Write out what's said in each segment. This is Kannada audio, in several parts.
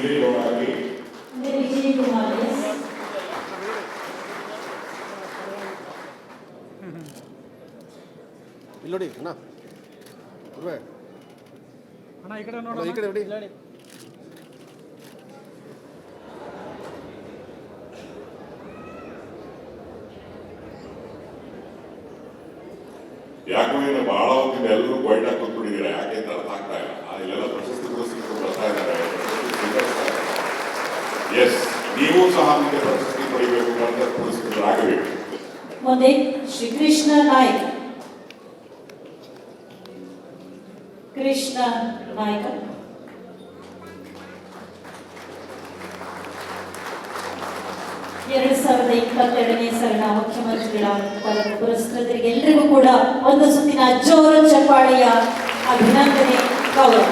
ಅಭಿನಂದನೆಗಳು ವಿಜಯಕುಮಾರ್ ಅವರಿಗೆ ಇವರ ನಂತರ ಶ್ರೀ ವಿಜಯಗೌಡ ಆಗಿ ಇಲ್ಲಿ ನೋಡಿ ಅಣ್ಣ. ಗುರುವೆ, ಅಣ್ಣ ಈ ಕಡೆ ಅಣ್ಣ, ನೋಡೋಣ ಈ ಕಡೆ ನೋಡಿ. ಯಾಕೋ ಏನು ಬಹಳ ಎಲ್ಲರೂ ವೈಟ್ ಎಸ್ ನೀವು ಸಹ ನಿಮಗೆ ಪ್ರಶಸ್ತಿ ಪಡೆಯಬೇಕು ಅಂತ ಪುರಸ್ಕೃತರಾಗಬೇಕು. ಮುಂದೆ ಶ್ರೀ ಕೃಷ್ಣ ನಾಯ್ಕ. ಕೃಷ್ಣ ನಾಯ್ಕ. ಎರಡು ಸಾವಿರದ ಇಪ್ಪತ್ತೆರಡನೇ ಸರಣ ಮುಖ್ಯಮಂತ್ರಿಗಳ ಪುರಸ್ಕೃತರಿಗೆ ಎಲ್ಲರಿಗೂ ಕೂಡ ಒಂದು ಸುತ್ತಿನ ಜೋರು ಚಪ್ಪಾಳೆಯ ಅಭಿನಂದನೆ ಗೌರವ.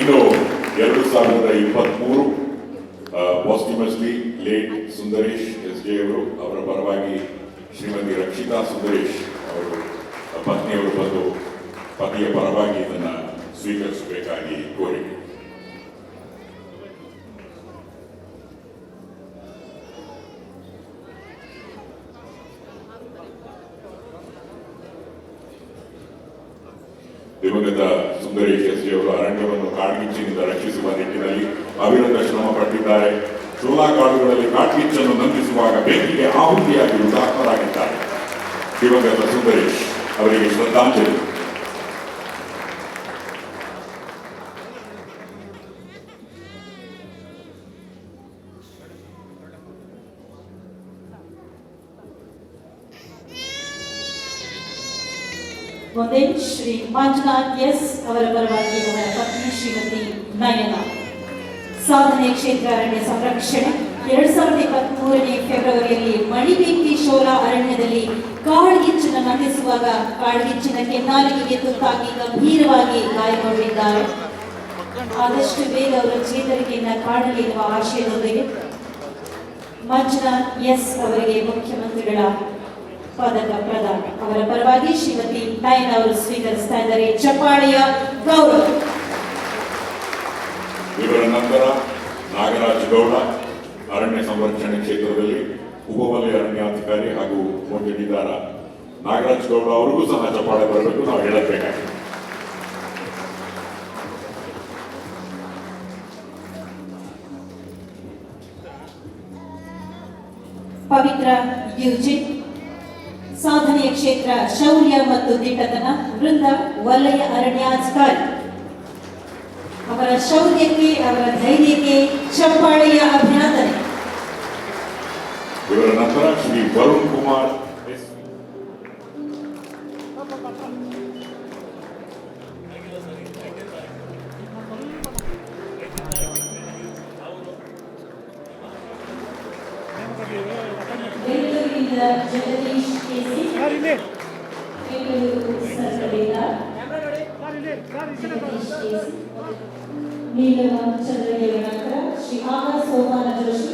ಇನ್ನು ಎರಡು ಸಾವಿರದ ಇಪ್ಪತ್ಮೂರು posthumously late Sundaresh S J ಅವರು ಅವರ ಪರವಾಗಿ ಶ್ರೀಮತಿ ರಕ್ಷಿತಾ ಸುಂದರೇಶ್ ಅವರು ಪತ್ನಿಯವರು ಬಂದು ಪತಿಯ ಪರವಾಗಿ ಇದನ್ನು ಸ್ವೀಕರಿಸಬೇಕಾಗಿ ಕೋರಿಕೆ. ದಿವಂಗತ ಸುಂದರೇಶ್ ಎಸ್ ಜಿ ಅವರು ನಿಟ್ಟಿನಲ್ಲಿ ಅವಿರತ ಶ್ರಮ ಪಟ್ಟಿದ್ದಾರೆ ಶೋಲಾ ಕಾಡುಗಳಲ್ಲಿ ಕಾಡ್ಗಿಚ್ಚನ್ನು ನಂದಿಸುವಾಗ ಬೆಂಕಿಗೆ ಆಹುತಿಯಾಗಿ ಹುತಾತ್ಮರಾಗಿದ್ದಾರೆ ದಿವಂಗತ ಸುಂದರೇಶ್ ಅವರಿಗೆ ಶ್ರದ್ಧಾಂಜಲಿ. ಮುಂದೆ ಶ್ರೀ ಮಂಜುನಾಥ್ ಎಸ್ ಅವರ ಪರವಾಗಿ ಅವರ ಪತ್ನಿ ಶ್ರೀಮತಿ ನಯನ. ಸಾಧನೆ ಕ್ಷೇತ್ರ ಅರಣ್ಯ ಸಂರಕ್ಷಣೆ, ಎರಡ್ ಸಾವಿರದ ಇಪ್ಪತ್ತ್ ಮೂರನೇ ಫೆಬ್ರವರಿಯಲ್ಲಿ ಮಣಿಬೇಕಿ ಶೋಲಾ ಅರಣ್ಯದಲ್ಲಿ ಕಾಡ್ಗಿಚ್ಚನ್ನು ನಂದಿಸುವಾಗ ಕಾಡ್ಗಿಚ್ಚಿನ ಕೆನ್ನಾಲಿಗೆಗೆ ತುತ್ತಾಗಿ ಗಂಭೀರವಾಗಿ ಗಾಯಗೊಂಡಿದ್ದಾರೆ. ಆದಷ್ಟು ಬೇಗ ಅವರ ಚೇತರಿಕೆಯನ್ನ ಕಾಣಲಿ ಎನ್ನುವ ಆಶಯದೊಂದಿಗೆ ಮಜ್ನ ಎಸ್ ಅವರಿಗೆ ಮುಖ್ಯಮಂತ್ರಿಗಳ ಪದಕ ಪ್ರದಾನ. ಅವರ ಪರವಾಗಿ ಶ್ರೀಮತಿ ನಯನ್ ಅವರು ಸ್ವೀಕರಿಸ್ತಾ ಇದ್ದಾರೆ. ಚಪ್ಪಾಳೆಯ ಗೌರವ. ಇವರ ನಂತರ ನಾಗರಾಜ್ ಗೌಡ ಅರಣ್ಯ ಸಂರಕ್ಷಣೆ ಕ್ಷೇತ್ರದಲ್ಲಿ ಉಪವಲಯ ಅರಣ್ಯಾಧಿಕಾರಿ ಹಾಗೂ ಮುಂದಿಟ್ಟಿದ್ದಾರ ನಾಗರಾಜ್ ಗೌಡ ಅವರಿಗೂ ಸಹ ಚಪ್ಪಾಳೆ ಬರಬೇಕು ನಾವು ಹೇಳಬೇಕಾಗಿದೆ. ಪವಿತ್ರ ಯುಜಿತ್ ಸಾಧನೆಯ ಕ್ಷೇತ್ರ ಶೌರ್ಯ ಮತ್ತು ದಿಟ್ಟತನ ವೃಂದ ವಲಯ ಅರಣ್ಯಾಧಿಕಾರಿ. ಅವರ ಶೌರ್ಯಕ್ಕೆ ಅವರ ಧೈರ್ಯಕ್ಕೆ ಚಪ್ಪಾಳೆಯ ಅಭಿನಂದನೆ. ಇವರ ನಂತರ ಶ್ರೀ ವರುಣ್ ಕುಮಾರ್ ಎಸ್. ಬೆಂಗಳೂರಿನಿಂದ ಜಗದೀಶ್ ಕೆಸಿ ಸರ್ ಇಲ್ಲಿ ಬೆಂಗಳೂರು ಸರ್ಕಲಿಂದ ಸರ್ ಇಲ್ಲಿ ಸರ್ ಈ ಕಡೆ ಬನ್ನಿ. ಜಗದೀಶ್ ಕೆಸಿ ನೀಲಮ ಚಂದ್ರದೇವ ನಂತರ ಶ್ರೀ ಆಗ ಸೋಪಾನ ಜೋಶಿ